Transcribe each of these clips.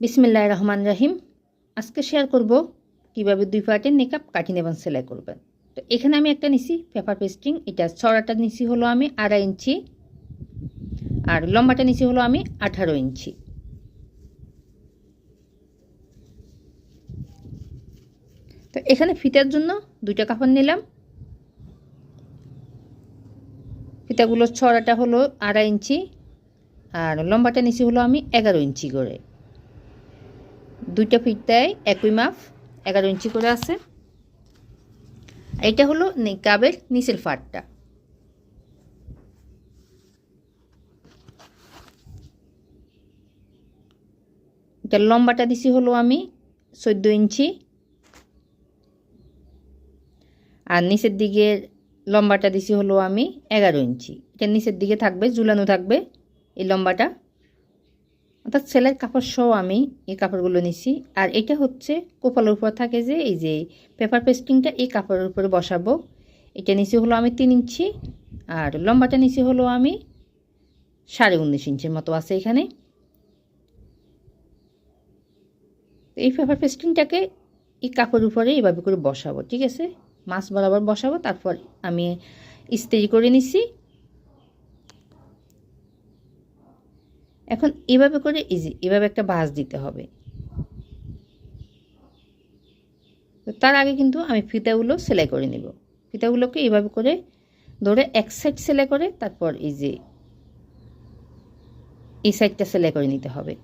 বিসমিল্লাহ রহমান রাহিম। আজকে শেয়ার করব কীভাবে দুই পার্টের নেকআপ কাটিং এবং সেলাই করবেন। তো এখানে আমি একটা নিছি পেপার পেস্টিং এটা ছড়াটা নিছি হলো আমি আড়াই ইঞ্চি আর লম্বাটা নিছি হলো আমি আঠারো ইঞ্চি। তো এখানে ফিতার জন্য দুইটা কাপড় নিলাম। ফিতাগুলো ছড়াটা হলো আড়াই ইঞ্চি আর লম্বাটা নিচে হলো আমি এগারো ইঞ্চি করে। দুইটা ফিতায় একই মাপ, এগারো ইঞ্চি করে আছে। এটা হলো কাবের নিচের ফাটটা। এটা লম্বাটা দিছি হলো আমি চোদ্দ ইঞ্চি। আর নিচের দিকে লম্বাটা দিছি হলো আমি এগারো ইঞ্চি। এটা নিচের দিকে থাকবে, ঝুলানো থাকবে এই লম্বাটা। অর্থাৎ সেলের কাপড় সহ আমি এই কাপড়গুলো নিছি। আর এটা হচ্ছে কোপালের উপর থাকে যে, এই যে পেপার পেস্টিংটা এই কাপড়ের উপরে বসাবো। এটা নিচে হলো আমি তিন ইঞ্চি, আর লম্বাটা নিচে হলো আমি সাড়ে উনিশ ইঞ্চির মতো আছে এখানে। এই পেপার পেস্টিংটাকে এই কাপড়ের উপরে এইভাবে করে বসাবো, ঠিক আছে? মাছ বরাবর বসাবো, তারপর আমি ইস্ত্রি করে নিছি। এখন এভাবে করে ইজি এভাবে একটা বাস দিতে হবে। তো তার আগে কিন্তু আমি ফিতাগুলো সেলাই করে নিব। ফিতাগুলোকে এভাবে করে ধরে এক সাইড সেলাই করে তারপর এই যে এই সাইডটা সেলাই করে নিতে হবে।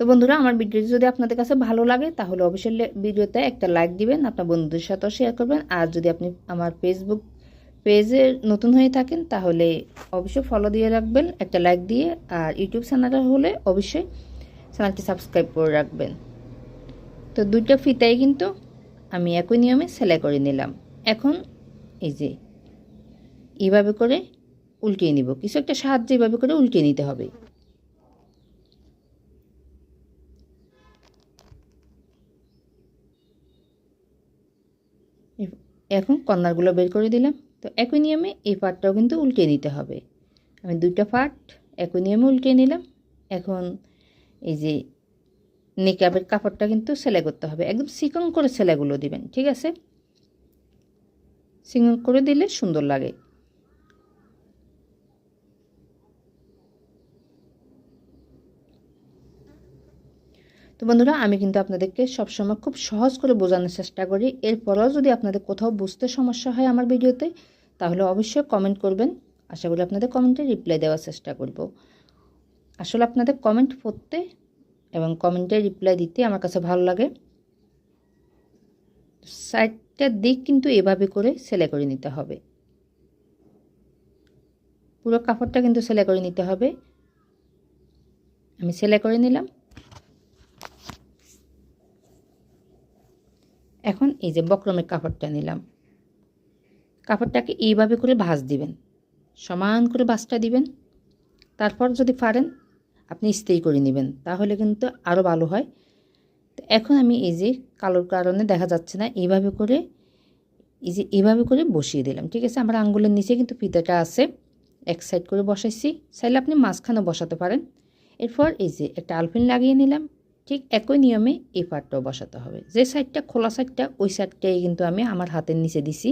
তো বন্ধুরা, আমার ভিডিওটি যদি আপনাদের কাছে ভালো লাগে, তাহলে অবশ্যই ভিডিওতে একটা লাইক দিবেন, আপনার বন্ধুদের সাথেও শেয়ার করবেন। আর যদি আপনি আমার ফেসবুক পেজে নতুন হয়ে থাকেন, তাহলে অবশ্যই ফলো দিয়ে রাখবেন, একটা লাইক দিয়ে, আর ইউটিউব চ্যানেলটা হলে অবশ্যই চ্যানেলটি সাবস্ক্রাইব করে রাখবেন। তো দুইটা ফিতাই কিন্তু আমি একই নিয়মে সেলাই করে নিলাম। এখন এই যে এইভাবে করে উল্টিয়ে নিব। কিছু একটা সাহায্যে এইভাবে করে উল্টিয়ে নিতে হবে। এখন কর্নারগুলো বের করে দিলাম। তো একই নিয়মে এই পাটটাও কিন্তু উল্টে নিতে হবে। আমি দুইটা পাট একই নিয়মে উল্টে নিলাম। এখন এই যে নেকাবের কাপড়টা কিন্তু সেলাই করতে হবে। একদম সিকন করে সেলাইগুলো দিবেন, ঠিক আছে? সিকন করে দিলে সুন্দর লাগে। তো বন্ধুরা, আমি কিন্তু আপনাদেরকে সবসময় খুব সহজ করে বোঝানোর চেষ্টা করি। এরপরেও যদি আপনাদের কোথাও বুঝতে সমস্যা হয় আমার ভিডিওতে, তাহলে অবশ্যই কমেন্ট করবেন। আশা করি আপনাদের কমেন্টে রিপ্লাই দেওয়ার চেষ্টা করব। আসলে আপনাদের কমেন্ট পড়তে এবং কমেন্টে রিপ্লাই দিতে আমার কাছে ভালো লাগে। সাইডটার দিক কিন্তু এভাবে করে সেলাই করে নিতে হবে। পুরো কাপড়টা কিন্তু সেলাই করে নিতে হবে। আমি সেলাই করে নিলাম। এখন এই যে বক্রমের কাপড়টা নিলাম। কাপড়টাকে এইভাবে করে ভাঁজ দিবেন। সমান করে ভাঁজটা দিবেন। তারপর যদি পারেন, আপনি ইস্ত্রি করে নেবেন। তাহলে কিন্তু আরও ভালো হয়। তো এখন আমি এই যে কালোর কারণে দেখা যাচ্ছে না, এইভাবে করে, এই যে এইভাবে করে বসিয়ে দিলাম। ঠিক আছে, আমার আঙ্গুলের নিচে কিন্তু ফিতাটা আছে। এক সাইড করে বসাইছি। চাইলে আপনি মাঝখানে বসাতে পারেন। এরপর এই যে একটা আলফিন লাগিয়ে নিলাম। ঠিক একই নিয়মে এই পাটটাও বসাতে হবে। যে সাইডটা খোলা সাইডটা, ওই সাইডটাই কিন্তু আমি আমার হাতের নিচে দিছি।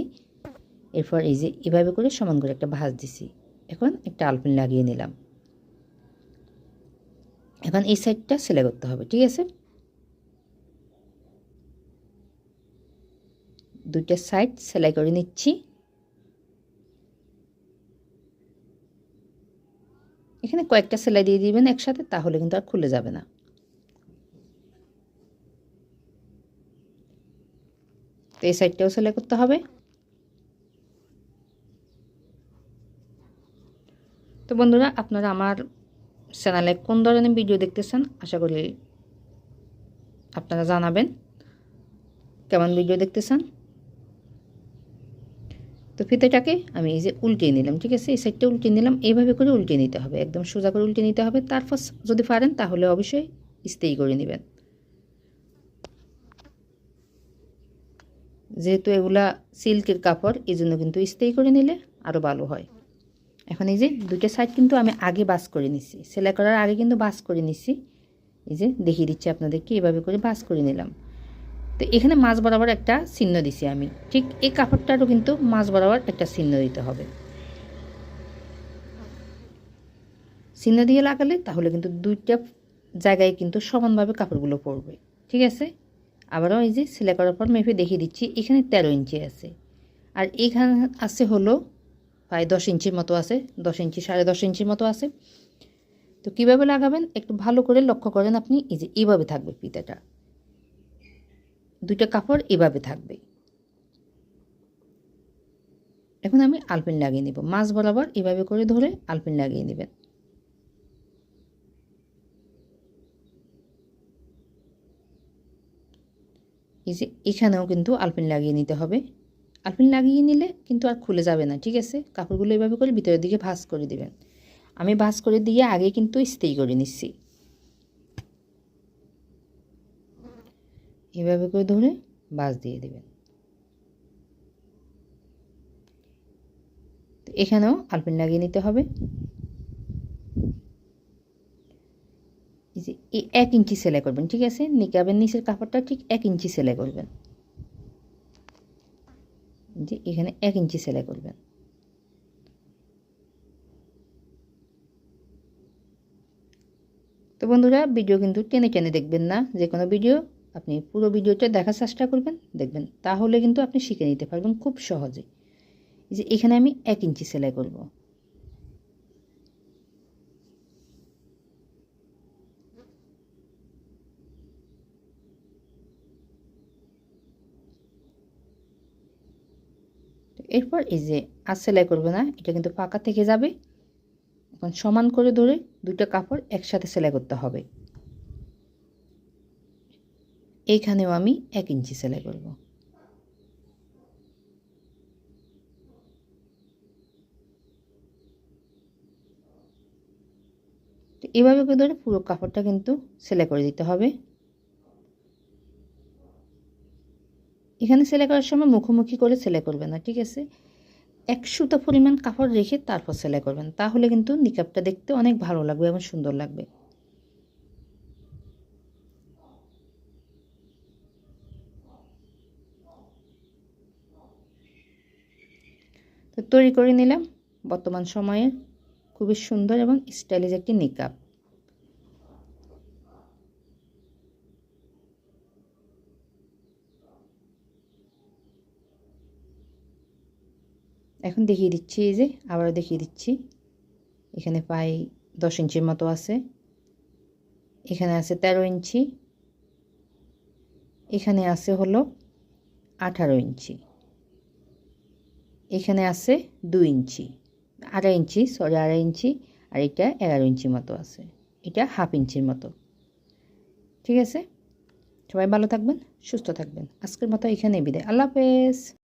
এরপর এই যে এভাবে করে সমান করে একটা ভাঁজ দিছি। এখন একটা আলপিন লাগিয়ে নিলাম। এখন এই সাইডটা সেলাই করতে হবে, ঠিক আছে? দুইটা সাইড সেলাই করে নিচ্ছি। এখানে কয়েকটা সেলাই দিয়ে দিবেন একসাথে, তাহলে কিন্তু আর খুলে যাবে না। এই সাইডটাও সেলাই করতে হবে। তো বন্ধুরা, আপনারা আমার চ্যানেলে কোন ধরনের ভিডিও দেখতেছেন, আশা করি আপনারা জানাবেন কেমন ভিডিও দেখতেছেন। তো ফিতেটাকে আমি এই যে উল্টিয়ে নিলাম, ঠিক আছে? এই সাইডটা উল্টিয়ে নিলাম, এইভাবে করে উল্টিয়ে নিতে হবে, একদম সোজা করে উল্টে নিতে হবে। তারপর যদি পারেন, তাহলে অবশ্যই ইস্তেই করে নেবেন। যেহেতু এগুলা সিল্কের কাপড় এই জন্য কিন্তু ইস্তেই করে নিলে আরও ভালো হয়। এখন এই যে দুইটা সাইড কিন্তু আমি আগে বাস করে নিছি। সেলাই করার আগে কিন্তু বাস করে নিছি। এই যে দেখিয়ে দিচ্ছি আপনাদেরকে, এভাবে করে বাস করে নিলাম। তো এখানে মাছ বরাবর একটা চিহ্ন দিছি আমি। ঠিক এই কাপড়টারও কিন্তু মাছ বরাবর একটা চিহ্ন দিতে হবে। চিহ্ন দিয়ে লাগালে তাহলে কিন্তু দুইটা জায়গায় কিন্তু সমানভাবে কাপড়গুলো পড়বে। ঠিক আছে? আবারও এই যে সেলাই করার পর মেপে দেখিয়ে দিচ্ছি, এখানে তেরো ইঞ্চি আছে। আর এখানে আছে হলো প্রায় দশ ইঞ্চির মতো আছে, দশ ইঞ্চি, সাড়ে দশ ইঞ্চির মতো আছে। তো কীভাবে লাগাবেন? একটু ভালো করে লক্ষ্য করেন আপনি, এই যে এইভাবে থাকবে ফিতাটা দুইটা কাপড় এভাবে থাকবে। এখন আমি আলপিন লাগিয়ে নিব। মাছ বরাবর এভাবে করে ধরে আলপিন লাগিয়ে নেবেন। এই যে এখানেও কিন্তু আলপিন লাগিয়ে নিতে হবে। আলপিন লাগিয়ে নিলে কিন্তু আর খুলে যাবে না, ঠিক আছে? কাপড়গুলো এভাবে করে ভিতরের দিকে ভাঁজ করে দিবেন। আমি ভাঁজ করে দিয়ে আগে কিন্তু ইস্তেই করে নিচ্ছি। এভাবে করে ধরে বাস দিয়ে দেবেন। এখানেও আলপিন লাগিয়ে নিতে হবে। এই এক ইঞ্চি সেলাই করবেন, ঠিক আছে? নিকাবের নিচের কাপড়টা ঠিক এক ইঞ্চি সেলাই করবেন। যে এখানে এক ইঞ্চি সেলাই করবেন। তো বন্ধুরা, ভিডিও কিন্তু টেনে টেনে দেখবেন না। যে কোনো ভিডিও, আপনি পুরো ভিডিওটা দেখার চেষ্টা করবেন, দেখবেন। তাহলে কিন্তু আপনি শিখে নিতে পারবেন খুব সহজে। যে এখানে আমি এক ইঞ্চি সেলাই করব। এরপর এই যে আর সেলাই করবে না, এটা কিন্তু ফাঁকা থেকে যাবে। এখন সমান করে ধরে দুটো কাপড় একসাথে সেলাই করতে হবে। এইখানেও আমি এক ইঞ্চি সেলাই করব। এভাবে ধরে পুরো কাপড়টা কিন্তু সেলাই করে দিতে হবে। এখানে সেলাই করার সময় মুখোমুখি করে সেলাই করবেন না, ঠিক আছে? এক সুতা পরিমাণ কাপড় রেখে তারপর সেলাই করবেন, তাহলে কিন্তু নিকাবটা দেখতে অনেক ভালো লাগবে এবং সুন্দর লাগবে। তো তৈরি করে নিলাম, বর্তমান সময়ে খুবই সুন্দর এবং স্টাইলিশ একটি নিকাব এখন দেখিয়ে দিচ্ছি এই যে, আবারও দেখিয়ে দিচ্ছি। এখানে প্রায় দশ ইঞ্চির মতো আছে। এখানে আছে তেরো ইঞ্চি। এখানে আছে হলো আঠারো ইঞ্চি। এখানে আছে দু ইঞ্চি, আড়াই ইঞ্চি সরি আড়াই ইঞ্চি, আর এটা এগারো ইঞ্চি মতো আছে। এটা হাফ ইঞ্চির মতো। ঠিক আছে? সবাই ভালো থাকবেন, সুস্থ থাকবেন। আজকের মতো এখানে বিদায়। আল্লাহ হাফেজ।